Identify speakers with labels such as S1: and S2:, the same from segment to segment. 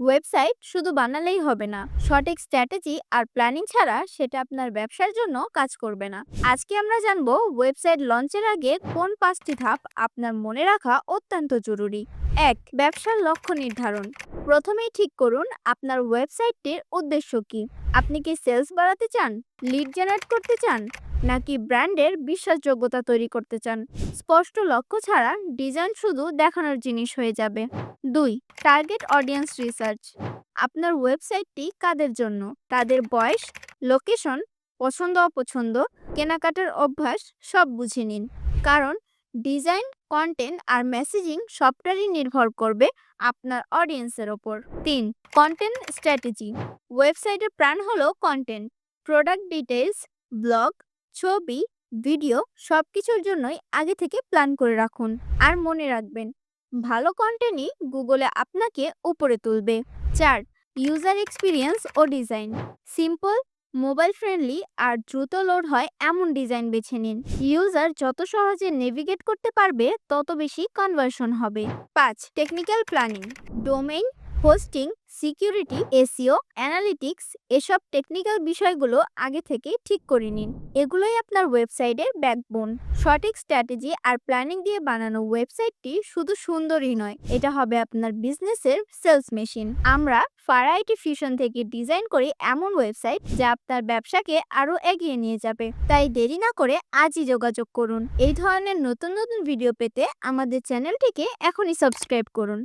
S1: Website শুধু বানালেই হবে না, সঠিক স্ট্র্যাটেজি আর প্ল্যানিং ছাড়া সেটা আপনার ব্যবসার জন্য কাজ করবে না। আজকে আমরা জানব ওয়েবসাইট লঞ্চের আগে কোন পাঁচটি ধাপ আপনার মনে রাখা অত্যন্ত জরুরি। এক, ব্যবসার লক্ষ্য নির্ধারণ। প্রথমেই ঠিক করুন আপনার ওয়েবসাইটটির উদ্দেশ্য কি। আপনি কি সেলস বাড়াতে চান, লিড জেনারেট করতে চান নাকি ব্র্যান্ডের বিশ্বাসযোগ্যতা তৈরি করতে চান? স্পষ্ট লক্ষ্য ছাড়া ডিজাইন শুধু দেখানোর জিনিস হয়ে যাবে। দুই, টার্গেট অডিয়েন্স রিসার্চ। আপনার ওয়েবসাইটটি কাদের জন্য? তাদের বয়স, লোকেশন, পছন্দ অপছন্দ, কেনাকাটার অভ্যাস, সব বুঝে নিন। কারণ ডিজাইন, কন্টেন্ট আর মেসেজিং সবটারই নির্ভর করবে আপনার অডিয়েন্সের ওপর। তিন, কন্টেন্ট স্ট্র্যাটেজি। ওয়েবসাইটের প্রাণ হলো কন্টেন্ট। প্রোডাক্ট ডিটেলস ব্লগ ছবি, ভিডিও সব কিছুর জন্যই আগে থেকে প্ল্যান করে রাখুন আর মনে রাখবেন, ভালো কন্টেন্টই গুগলে আপনাকে উপরে তুলবে। চার ইউজার এক্সপিরিয়েন্স ও ডিজাইন সিম্পল মোবাইল ফ্রেন্ডলি আর দ্রুত লোড হয় এমন ডিজাইন বেছে নিন। ইউজার যত সহজে নেভিগেট করতে পারবে, তত বেশি কনভার্সন হবে। পাঁচ technical planning domain hosting, security SEO analytics এসব টেকনিক্যাল বিষয়গুলো আগে থেকে ঠিক করে নিন। এগুলোই আপনার ওয়েবসাইটের ব্যাকবোন। সঠিক স্ট্র্যাটেজি আর প্ল্যানিং দিয়ে বানানো ওয়েবসাইটটি শুধু সুন্দরই নয়, এটা হবে আপনার বিজনেসের সেলস মেশিন। আমরা ফারাইটি ফিউশন থেকে ডিজাইন করি এমন ওয়েবসাইট যা আপনার ব্যবসাকে আরও এগিয়ে নিয়ে যাবে। তাই দেরি না করে আজই যোগাযোগ করুন। এই ধরনের নতুন নতুন ভিডিও পেতে আমাদের চ্যানেলটিকে এখনই সাবস্ক্রাইব করুন।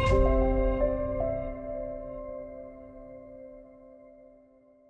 S1: thank you